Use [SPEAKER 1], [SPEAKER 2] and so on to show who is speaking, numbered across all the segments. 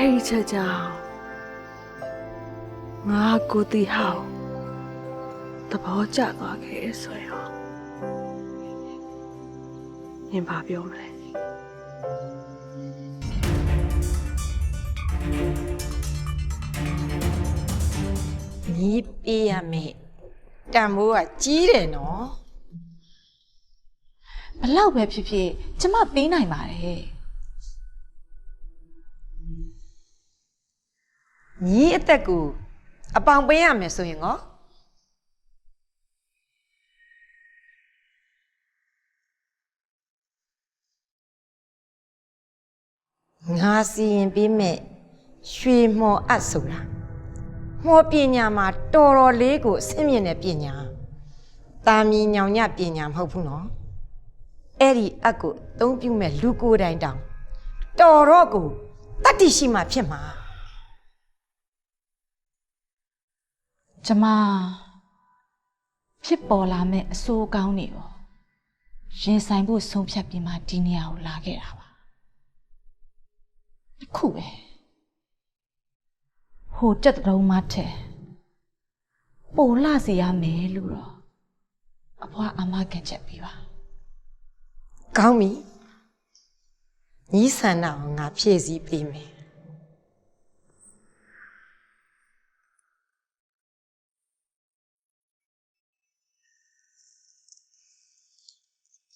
[SPEAKER 1] အဲ့ဒီချက်ကြောင့်ငါကိုတီဟောက်သဘောကျသွားခဲ့ဆိုရောနင်ဘာပြောမလဲ
[SPEAKER 2] ညီးပေးရမယ်တန်မိုးကကြီးတယ်နော်
[SPEAKER 3] ဘလောက်ပဲဖြစ်ဖြစ်ကျမပေးနိုင်ပါတယ်
[SPEAKER 2] ညီးအသက်ကိုအပေါင်ပေးရမယ်ဆိုရင်ကောငါစီရင်ပေးမယ်ရွှေမော်အပ်ဆိုတာမော်ပညာမှာတော်တော်လေးကိုအဆင့်မြင့်တဲ့ပညာတာမီညောင်ညပညာမဟုတ်ဘူးနော်အဲ့ဒီအပ်ကိုအသုံးပြုမဲ့လူကိုယ်တိုင်တောင်တော်တော့ကိုတတ္တိရှိမှဖြစ်မှာ
[SPEAKER 3] ကျမဖြစ်ပေါ်လာမဲ့အဆိုးအကောင်းတွေကိုရင်ဆိုင်ဖို့ဆုံးဖြတ်ပြီးမှဒီနေရာကိုလာခဲ့တာပါတစ်ခုပဲဟိုတက်တုံးမထဲပိုလာစီရမယ်လို့တော့အဖွားအမကန်ချက်ပြီးပါ
[SPEAKER 2] ကောင်းပြီညီးဆန္ဒကိုငါဖြည့်ဆည်းပေးမယ်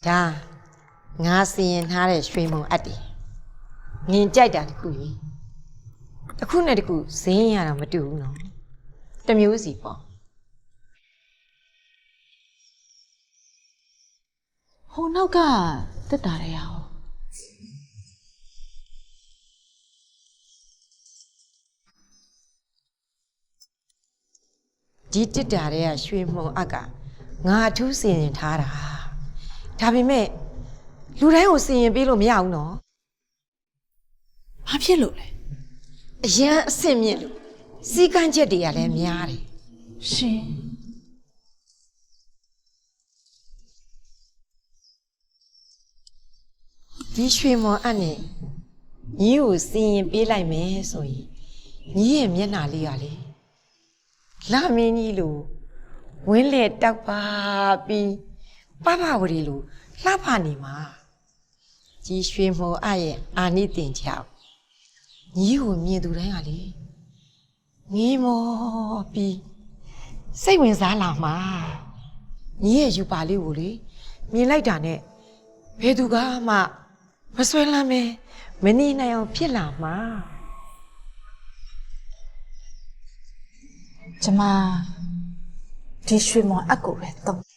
[SPEAKER 2] ဒါငါစီရင်ထားတဲ့ရွှေမုံအပ်တယ်နင်ကြိုက်တာတခုကြီးတစ်ခုနဲ့တစ်ခုဈေးရတာမတူဘူးနော်တစ်မျိုးစီပေါ့
[SPEAKER 3] ဟိုနောက်ကတက်တာရအောင်
[SPEAKER 2] ဒီတစ်တာတဲ့ကရွှေမှုံအက်ကငါအထူးစီရင်ထားတာ ဒါပေမဲ့လူတိုင်းကိုစီရင်ပေးလို့မရဘူးနော်
[SPEAKER 3] ဘာဖြစ်လို့လဲ
[SPEAKER 2] အရန်အဆင့်မြင့်လို့စီကန်းချက်တွေကလည်းများတယ်
[SPEAKER 3] ရှင်
[SPEAKER 2] ဒီရွှေမော်အက်နဲ့ညီကိုစီရင်ပေးလိုက်မယ်ဆိုရင်ညီရဲ့မျက်နှာလေးကလေလာမင်းကြီးလိုဝင်းလေတောက်ပါပြီး ပပဝရီလိုလှပနေမှာဒီရွှေမော်အက်ရဲ့အာနိတင်ချောက်ညီကိုမြင်သူတိုင်းကလေငေးမောပြီးစိတ်ဝင်စားလာမှာညီရဲ့ယူပါလေးကိုလေမြင်လိုက်တာနဲ့ဘယ်သူကမှမဆွဲလမ်းမဲမနေနိုင်အောင်ဖြစ်လာမှာ
[SPEAKER 3] ကျမဒီရွှေမောင်အကူပဲတော့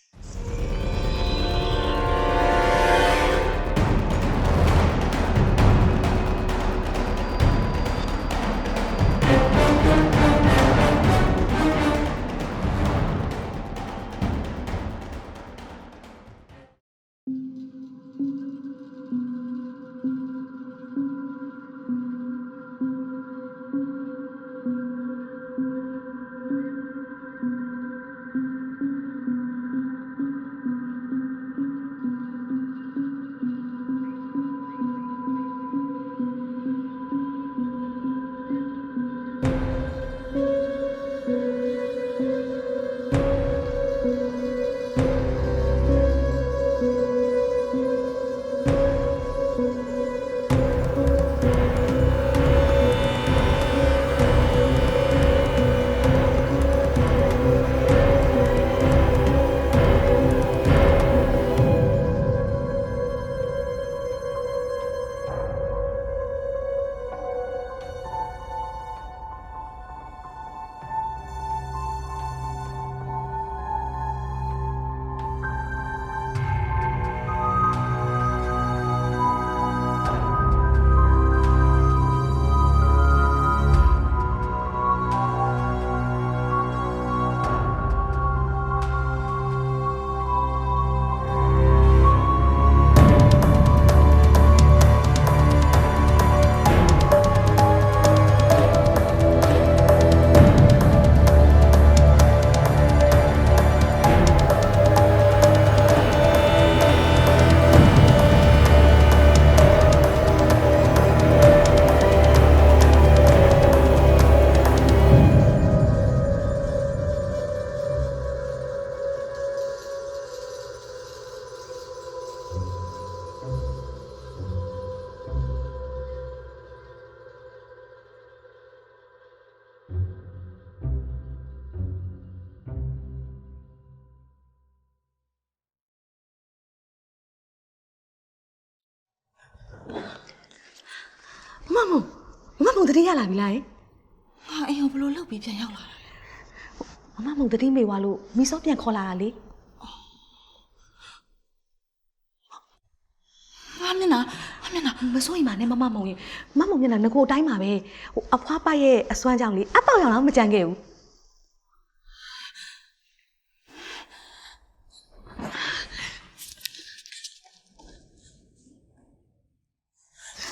[SPEAKER 1] မမမမမုံတတိရလာပြီလားယ
[SPEAKER 3] ငါအိမ်ကိုဘလို့လှုပ်ပြီးပြန်ရောက်လာတာ
[SPEAKER 1] မမမုံတတိမေဝါလို့မိစောပြန်ခေါ်လာတာလေ
[SPEAKER 3] ငါမျက်နှာငါမျက်နှာ
[SPEAKER 1] မစိုးရင်ပါနဲ့မမမုံရင်မမုံမျက်နှာငကိုအတိုင်းပါပဲဟိုအဖွားပိုက်ရဲ့အစွမ်းကြောင့်လေအပေါက်ရောင်တော့မကြံခဲ့ဘူး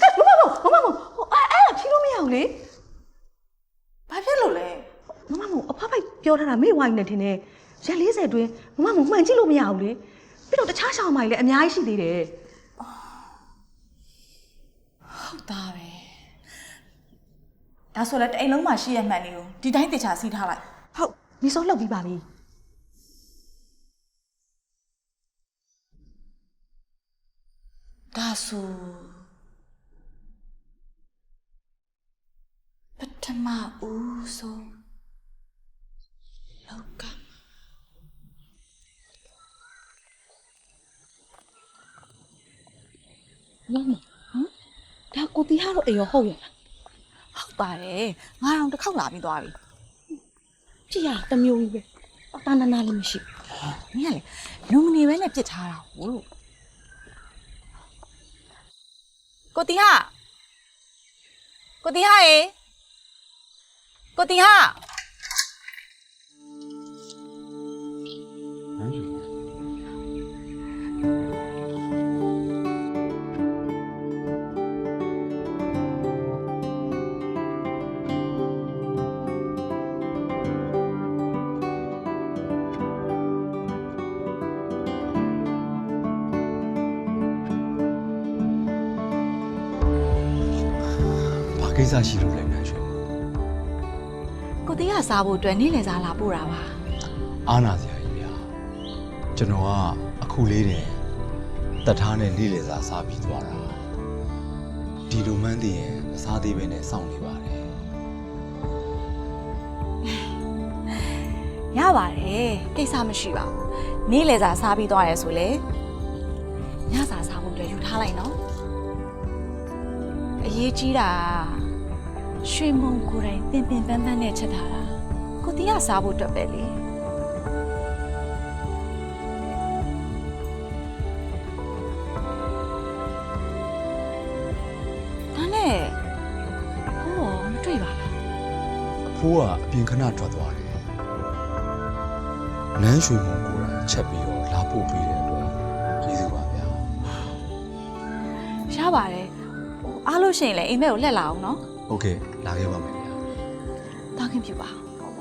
[SPEAKER 1] မမမုံမမမုံဟိုအဲ့အဲ့ဒါဖြီးလို့မရဘူးလေ
[SPEAKER 3] ဘာဖြစ်လို့လဲ
[SPEAKER 1] မမမအဖဖိုက် ပြောထားတာမေ့ဝိုင်းနေတယ်ထင်တယ်ရက်40အတွင်းမမမမှန်ကြည့်လို့မရဘူးလေပြီးတော့တခြားရှောင်းမိုင်လည်းအများကြီးရှိသေးတယ်
[SPEAKER 3] ဟုတ်သားပဲဒါဆိုလည်းတအိမ်လုံးမှာရှိရမှန်လေးကိုဒီတိုင်းတေချာစီးထားလိုက်
[SPEAKER 1] ဟုတ်မီစောလှုပ်ပြီးပါပြီ
[SPEAKER 3] ဒါဆိုပထမဦးဆုံး လောက
[SPEAKER 1] မမဒါကိုတီဟာတော့အေရောဟုတ်ရဲ့လား
[SPEAKER 3] ဟုတ်ပါတယ်ငါတော့တစ်ခေါက်လာပြီးသွားပြီ
[SPEAKER 1] ကြည့်ရတမျိုးကြီးပဲအတန်းနာနာလည်းမရှိ
[SPEAKER 3] မင်းကလေလူမနေပဲနဲ့ပြစ်ထားတာဟုတ်လို့ကိုတီဟာကိုတီဟာရေကိုတီဟာ
[SPEAKER 4] ကိစ္စရှိလို့လဲနန်းရွှေ
[SPEAKER 3] ကိုတီဟာစားဖို့အတွက်နေ့လည်စားလာပို့တာပါ
[SPEAKER 4] အာနာစရာ ကြီးဗျာကျွန်တော်ကအခုလေးတင်တတ်ထားနဲ့လေးလေစာစားပြီးသွားတာဒီလိုမှန်းသိရင်မစားသေးပဲနဲ့စောင့်နေပါတယ်
[SPEAKER 3] ရပါတယ်ကိစ္စမရှိပါဘူးနေ့လည်စားစားပြီးသွားရဲဆိုလေညစာစားဖို့အတွက်ယူထားလိုက်နော်အရေးကြီးတာရွှေမုံကိုယ်တိုင်ပင်ပင်ပန်းပန်းနဲ့ချက်ထားတာကိုတီးကစားဖို့အတွက်ပဲလေ
[SPEAKER 4] ဖိုးကအပြင်ခဏထွက်သွားတယ်နန်းရွှေမုံကိုယ်တိုင်ချက်ပြီးတော့လာပို့ပေးတဲ့အတွက်ကျေးဇူးပါဗျာ
[SPEAKER 3] ရပါတယ်ဟိုအားလို့ရှိရင်လည်းအိမ်မက်ကိုလှက်လာအောင်နော်
[SPEAKER 4] ဟုတ်ကဲ့လာခဲ့ပါမယ်ဗျာ
[SPEAKER 3] တောင်းခင်ပြပါဟုတ်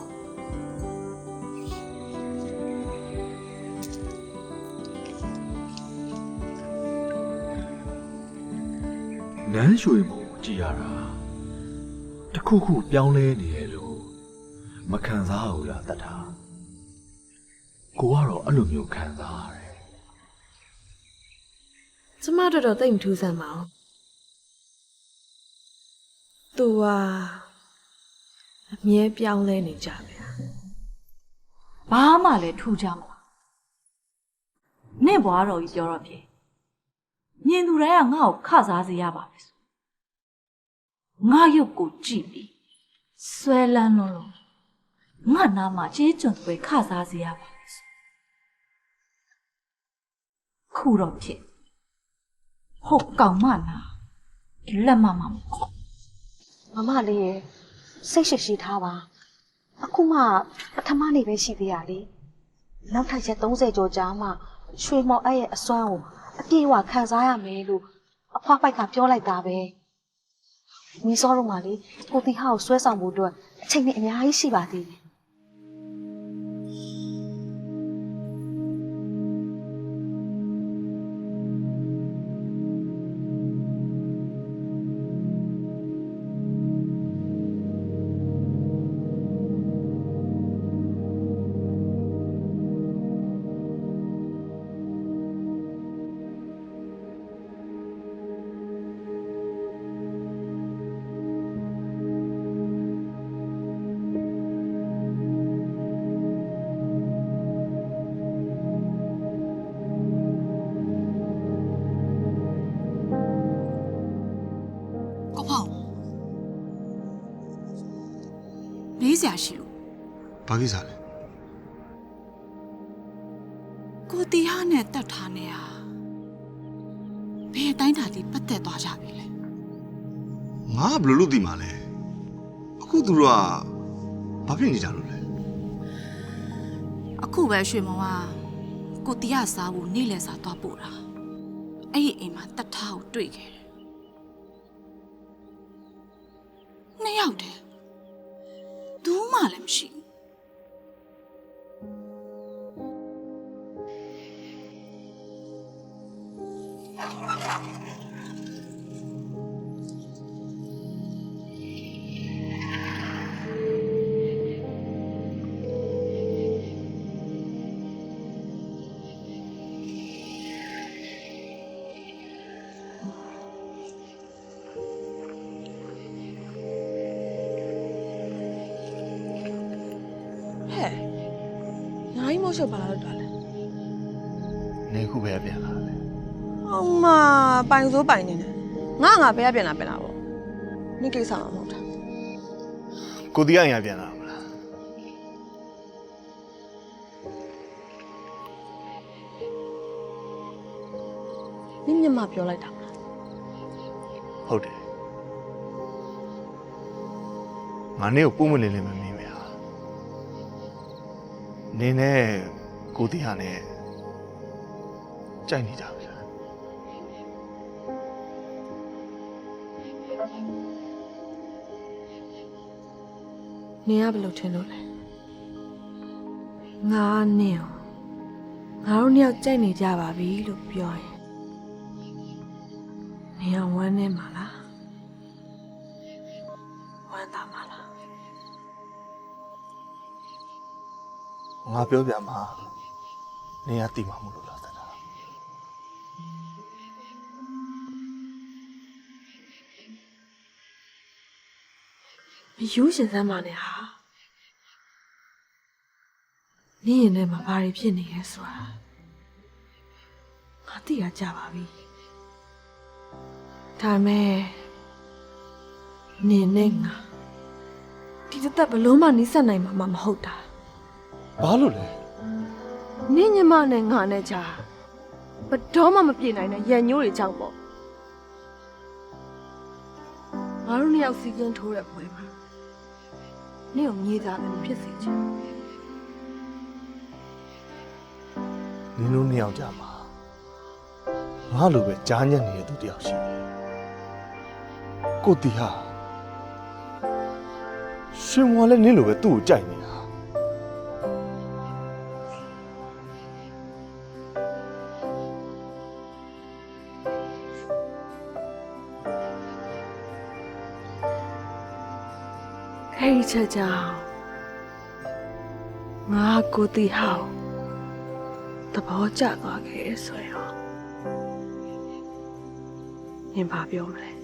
[SPEAKER 5] နန်းရွှေမုံကြည်ရတာတခုခုပြောင်းလဲနေရလို့ မခံစားဘူးလားတတ်တာကိုကတော့အဲ့လိုမျိုးခံစားရတယ်
[SPEAKER 1] ကျမတို့တော့တိတ်မထူးဆန်းပါဘူးသူဟာအမြဲပြောင်းလဲနေကြပဲ
[SPEAKER 6] ဘာမှလည်းထူကြမလားနင့်ဘွားတော်ကြီးပြောတော့ပြေမြင်သူတိုင်းကငါ့ကိုခစားစေရပါမယ်ဆိုငါရုပ်ကိုကြည့်ပြီးဆွဲလန်းလို့လို့ ငါနာမှာကြေးကျွန်တွေခစားစေရပါမယ်ဆိုခုတော့ဖြစ်ဟုတ်ကောင်မနာလက်မမမခေါ်
[SPEAKER 1] မမလေးရဲ့စိတ်ရှိရှိထားပါအခုမှပထမနေ့ပဲရှိသေးရလေနောက်ထပ်ရက်30ကျော်ကြာမှရွှေမော်အဲ့ရဲ့အစွမ်းကိုအပြည့်အဝခံစားရမယ်လို့အဖွားပိုက်ကပြောလိုက်တာပဲမီစောတော့မှလေကိုတီဟာကိုဆွဲဆောင်ဖို့အတွက်အချိန်နဲ့အများကြီးရှိပါသေးတယ်
[SPEAKER 7] စရာရှိလို့
[SPEAKER 8] ဘာကိစ္စလဲ
[SPEAKER 7] ကိုတီဟာနဲ့တတ်ထားနေဟာဘယ်အတိုင်းတာလေးပတ်သက်သွားကြပြီလဲ
[SPEAKER 8] ငါကဘယ်လိုလုပ်သိမှာလဲအခုသူတို့ကဘာဖြစ်နေကြလို့လဲ
[SPEAKER 7] အခုပဲရွှေမောင်ကကိုတီဟာစားဖို့နေ့လည်စာသွားပို့တာအဲ့ဒီအိမ်မှာတတ်ထားကိုတွေ့ခဲ့တယ် လည်းမရှိဘူး
[SPEAKER 9] ညာကြီးမို့ရှုပ်ပါလာတော့တာလဲ
[SPEAKER 5] နေခုပဲပြန်လာတယ်
[SPEAKER 9] အောင်မပိုင်စိုးပိုင်နေတယ်ငါငါဘယ်ကပြန်လာပြန်လာပေါ့နိကိစ္စမှာမဟုတ်တာ
[SPEAKER 5] ကိုတီးရရင်ပြန်လာမလား
[SPEAKER 9] နင့်မျက်မှပြောလိုက်တာမလား
[SPEAKER 5] ဟုတ်တယ်ငါနေကိုပုံမလင်းလင်းမမင်း ပဲဟာနေနဲ့ကိုတီးဟာနဲ့ကြိုက်နေကြပြီလား
[SPEAKER 9] နင်ကဘယ်လိုထင်လို့လဲငါကနင့်ကိုငါတို့နှစ်ယောက်ကြိုက်နေကြပါပြီလို့ပြောရင်နင်ကဝမ်းနေမှာလား
[SPEAKER 5] ငါပြောပြမှာနေရတိမှမလို့လားတတ်တာ
[SPEAKER 9] မယူရှင်စမ်းပါနဲ့ဟာနင့်ရင်ထဲမှာဘာတွေဖြစ်နေလဲဆိုတာငါသိရကြပါပြီဒါပေမဲ့နင်နဲ့ငါဒီတစ်သက်ဘလို့မှနီးစပ်နိုင်မှာမမဟုတ်တာ
[SPEAKER 5] ဘာလို့လဲ
[SPEAKER 9] နင့်ညမနဲ့ငါနဲ့ကြာဘတော်မှမပြေနိုင်တဲ့ရန်ညိုးတွေကြောင့်ပေါ့ငါတို့နှစ်ယောက်စီကင်းထိုးတဲ့ပွဲမှာနင့်ကိုမြေသားပဲမဖြစ်စေချင်ဘူး
[SPEAKER 5] နင်တို့နှစ်ယောက်ကြမှာငါလိုပဲကြားညက်နေတဲ့သူတစ်ယောက်ရှိတယ်ကိုတီဟာရှင်မွာလည်းနင်လိုပဲသူ့ကိုကြိုက်နေတာ
[SPEAKER 9] အဲ့ဒီချက်ကြောင့်ငါကိုတီဟောက်သဘောကျသွားခဲ့ဆိုရောနင်ဘာပြောမလဲ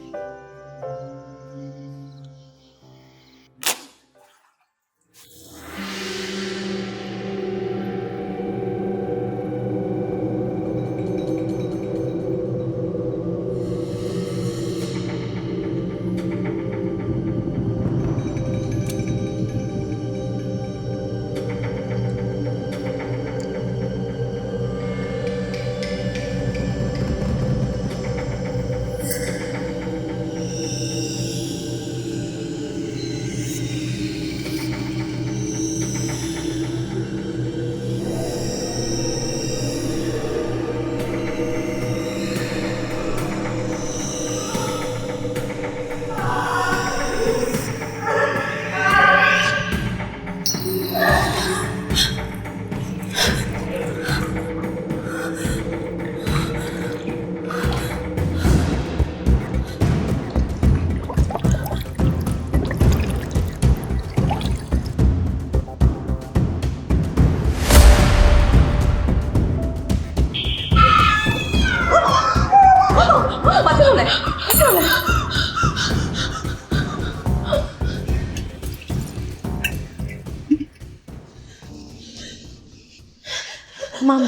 [SPEAKER 1] မမ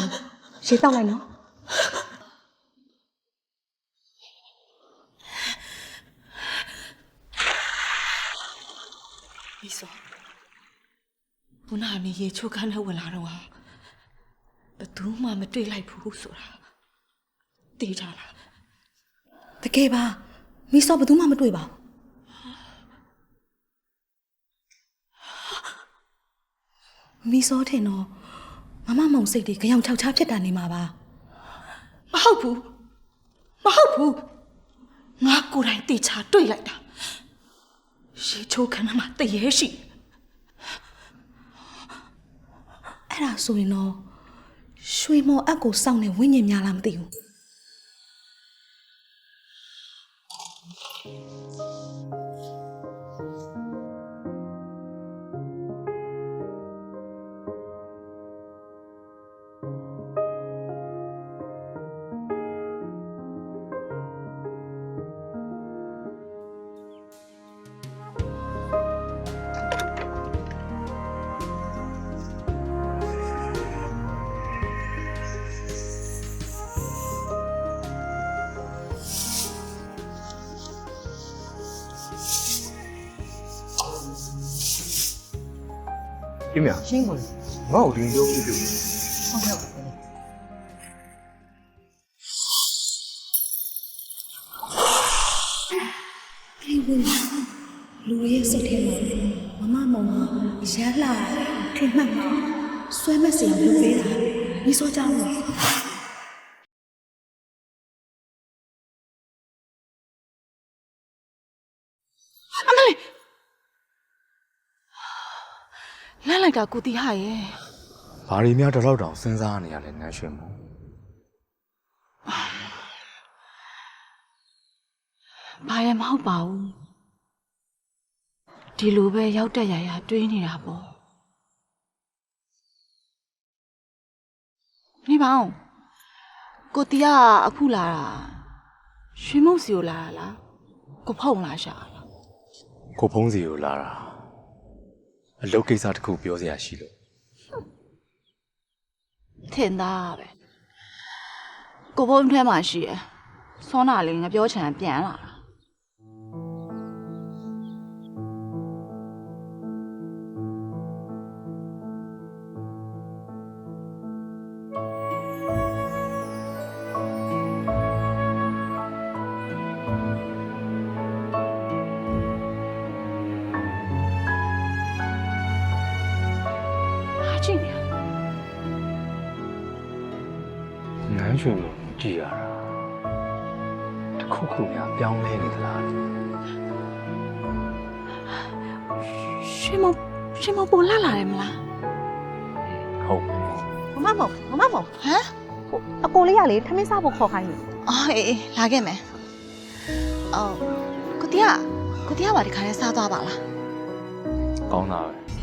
[SPEAKER 1] ရေတောက်လိုက်နော်
[SPEAKER 7] ပြီးဆို
[SPEAKER 3] ခုနကနေရေချိုးခန်းနဲ့ဝင်လာတော့ဟာဘယ်သူမှမတွေ့လိုက်ဘူးဆိုတာတေးကြလား
[SPEAKER 1] တကယ်ပါမိစောဘယ်သူမှမတွေ့ပါဘူးမိစောထင်တော့ မမမောင်စိတ်တွေကြောင်ချောက်ချားဖြစ်တာနေမှာပါ
[SPEAKER 3] မဟုတ်ဘူးမဟုတ်ဘူးငါကိုယ်တိုင်တေချာတွေ့လိုက်တာရေချိုးခန်းထဲမှာတရေရှိတယ်
[SPEAKER 1] အဲ့ဒါဆိုရင်တော့ရွှေမော်အက်ကိုစောင့်နေဝိညာဉ်များလားမသိဘူး
[SPEAKER 10] ပြင်းမြရှင်းပါငါ့ကိုဒီလိုပြုတ်ပြုတ်
[SPEAKER 1] အဲ့ဒီလူရဲ့စိတ်ထဲမှာမမမောင်ကရလာထင်မှတ်မှာဆွဲမစရာလုပ်ပေးတာမိစောကြောင့်လို့
[SPEAKER 3] လန့်လိုက်တာကိုတီဟာရဲ့
[SPEAKER 4] ဘာတွေများတော့တောင်စဉ်းစားနေရလဲနန်းရွှေမို့
[SPEAKER 3] ဘာရမဟုတ်ပါဘူးဒီလိုပဲရောက်တက်ရရတွေးနေတာပေါ့နေပါဦးကိုတီကအခုလာတာရွှေမုတ်စီကိုလာတာလားကိုဖုံလာရှာတာလား
[SPEAKER 4] ကိုဖုံးစီကိုလာတာ အလုပ်ကိစ္စတစ်ခုပြောစရာရှိလို့
[SPEAKER 3] ထင်သားပဲကိုဘုံထဲမှာရှိရယ်စောနာလေးငါပြောချင်တာပြန်လာတာ
[SPEAKER 4] နန်းရွှေမို့ကြည်ရတာတစ်ခုခုများပြောင်းလဲနေသလား
[SPEAKER 3] ရွှေမုံရွှေမုံပိုလာလာတယ်မလား
[SPEAKER 4] ဟုတ်ပြီ
[SPEAKER 11] မမမောင်မမမောင်
[SPEAKER 3] ဟမ်
[SPEAKER 11] ဟိုအကိုလေးကလေထမင်းစားဖို့ခေါ်ခိုင်းနေ
[SPEAKER 3] အော်အေးအေးလာခဲ့မယ်အော်ကိုတီးကကိုတီးကပါဒီခါလေးစားသွားပါလား
[SPEAKER 4] ကောင်းတာပဲ